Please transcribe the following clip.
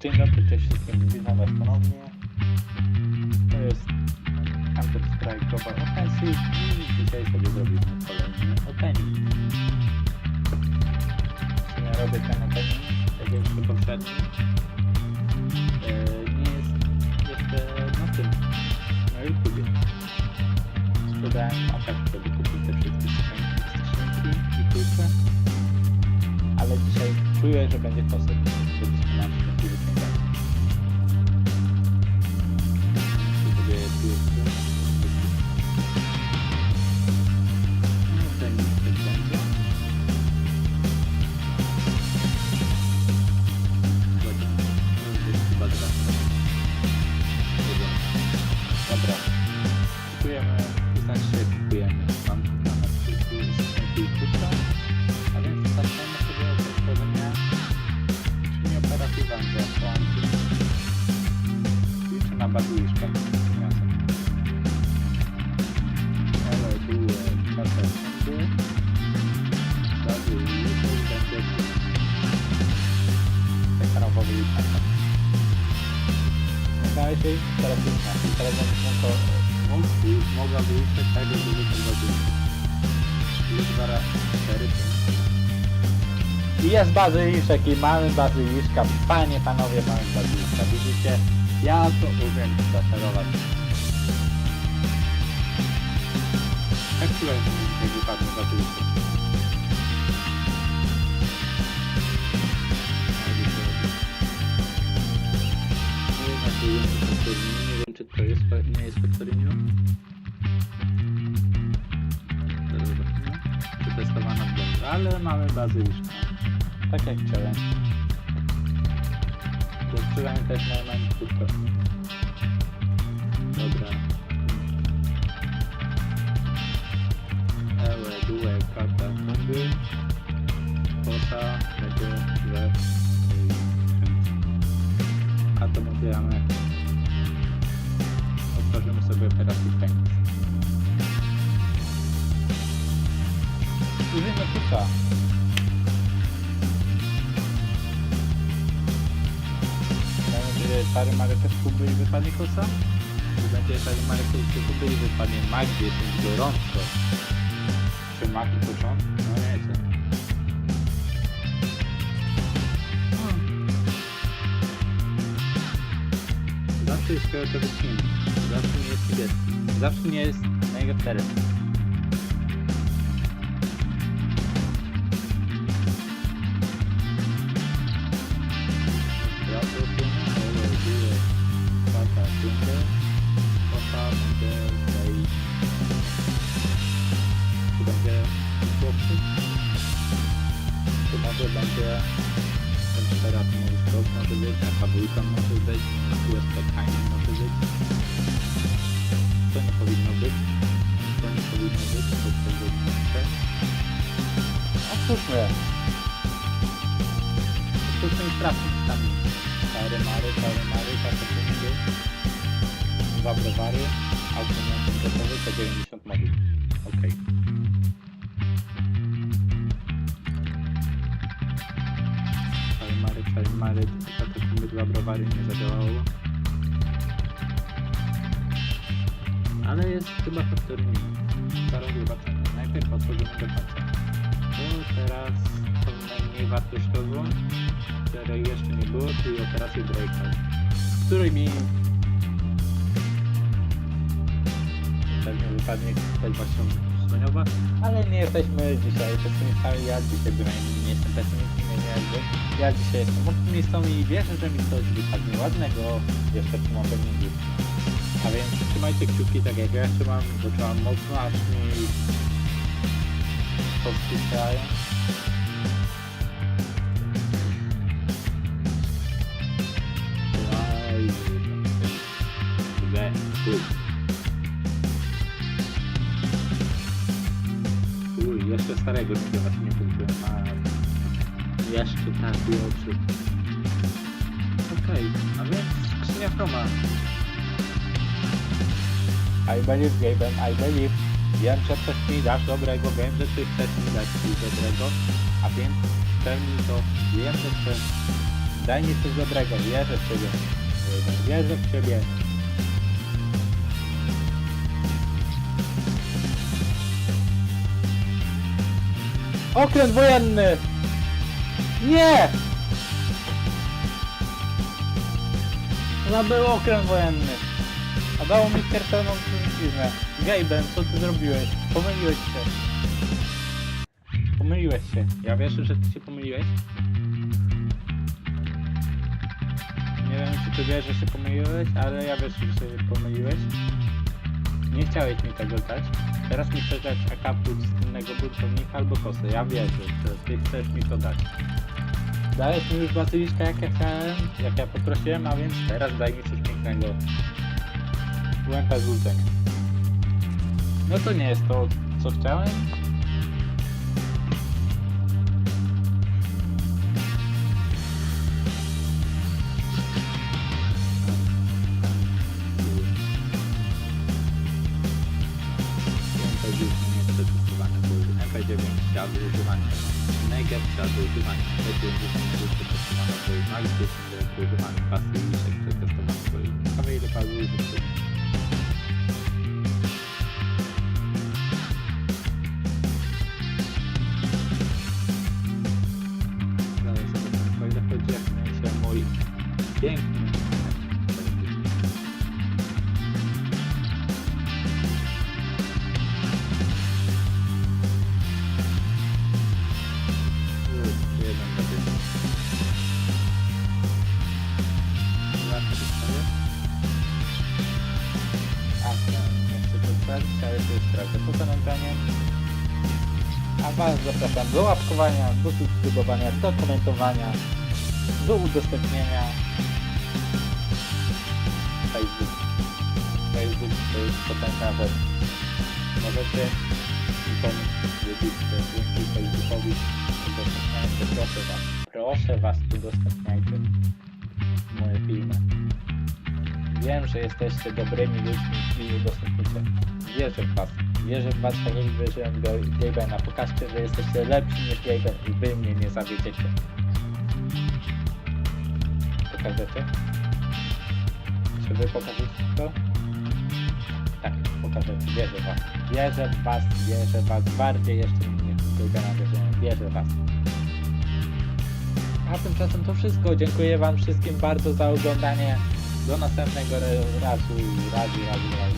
Dzień dobry, cześć wszystkim, witam was ponownie. To jest Counter Strike Global Offensive i dzisiaj sobie zrobimy kolejny opening. Sumie robię ten opening, tak jak przy poprzednim. E, Nie jest jeszcze na tym, na YouTubie. Sprzedałem atak, żeby kupić te wszystkie skrzynki i klucze. Ale dzisiaj czuję, że będzie kosek. Na bazuliszkę wniosek. Ale były katastroфy. Bazuliszek będzie ekranowy liczaka. Dalej, teraz liczę. I teraz będę to mógł, mogła wyliczać tak, żeby bazuliszek. Jest zaraz 4, 5. I jest bazyliszek i mamy bazyliszka. Panie, panowie, mamy bazyliszka. Widzicie? Ja to umiem zaszerować. Jak chwilę nie wypadnie bazyliszek. Nie wiem, czy to jest, nie jest Factoriniu. Zaraz zobaczymy. Przetestowana w domu, ale mamy bazyliszkę. Tak jak chciałem. Odsyłam też na Mancuto. Dobra. Ewe, due, karta, sądy. Kota, tego, że... A to otwieramy. Otworzymy sobie Operacji Pęk. Użyjmy kuka. Marek też kuby i wypadnie kosa? Będzie stary Marek też kuby i wypadnie mag, gdzie jest gorąco? Czy mag i począt? No nie wiem. Zawsze jest fioletowy skin. Zawsze nie jest niebieski. Zawsze nie jest najlepszy. Ja tu może będzie ten cztera to może być, a dwójka może być, a jest Kajnie może być. To nie powinno być, to nie powinno być, to powinno być. Otwórzmy! Otwórzmy i sprawdźmy tam. Czary mary, czary mary, katakumby. Dwa browary, automaty gotowy, to 90 moduł. Okej. Czary mary, czary mary, katakumby, dwa browary nie zadziałało. Ale jest chyba faktorynie. Zaraz zobaczymy. Najpierw otworzymy do końca. To teraz tą najmniej wartościową, której jeszcze nie było, czyli operację Breakout, z której mi pewnie wypadnie kwalifikacja szkoleniowa, ale nie jesteśmy dzisiaj pesymistami, ja dzisiaj bynajmniej nie jestem pesymistą, nie jakby. Ja dzisiaj jestem optymistą i wierzę, że mi coś wypadnie ładnego jeszcze w tym openingu. A więc trzymajcie kciuki tak jak ja trzymam, bo trzymam mocno, aż mi powstykają. We, uj. Starego nigdy właśnie nie a jeszcze tak i oczy. Okej, a więc skrzynia chroma. I believe, Gaben, I believe. Wiem, że coś mi dasz dobrego, wiem, że ty chcesz mi dać coś dobrego, a więc spełnij to. Wiem, że chcesz Daj mi coś dobrego, wierzę w ciebie. Wierzę w ciebie. Okręt wojenny! Nie! To był okręt wojenny. A dało mi śmiertelną truciznę. Gaben, co ty zrobiłeś? Pomyliłeś się. Pomyliłeś się. Ja wierzę, że ty się pomyliłeś. Nie wiem, czy ty wiesz, że się pomyliłeś, ale ja wierzę, że się pomyliłeś. Nie chciałeś mi tego dać. Teraz mi chcesz dać akaput z innego buntownika albo kosę. Ja wierzę, że ty chcesz mi to dać. Dałeś mi już bazyliszka jak ja chciałem, jak ja poprosiłem, a więc teraz daj mi coś pięknego. Łęka złudzenia. No to nie jest to, co chciałem. akademi kadrocuman, Negev kadrocuman ve Dönüş Kadrocu Kadrocuman ve Mali Kesimleri Kadrocuman Kastırıcı Şekilde Kadrocuman ve Kameyle Kadrocuman A Was zapraszam do łapkowania, do subskrybowania, do komentowania, do udostępnienia. Facebook. Facebook to jest potężna rzecz. Możecie mi pomóc, wybicie dzięki Facebookowi. Udostępniajcie, proszę Was. Proszę Was, udostępniajcie moje filmy. Wiem, że jesteście dobrymi ludźmi i udostępnicie. Wierzę w was. Wierzę w was, jak wierzyłem w Gabena. Pokażcie, że jesteście lepsi niż Gaben i wy mnie nie zawiedziecie. Pokażecie? Czy wy pokażecie to? Tak, pokażecie. Wierzę w was. Wierzę w was, wierzę w was. Bardziej jeszcze niż w Gabena wierzyłem. Wierzę w was. A tymczasem to wszystko. Dziękuję wam wszystkim bardzo za oglądanie. Do następnego razu, razu, razu, razu.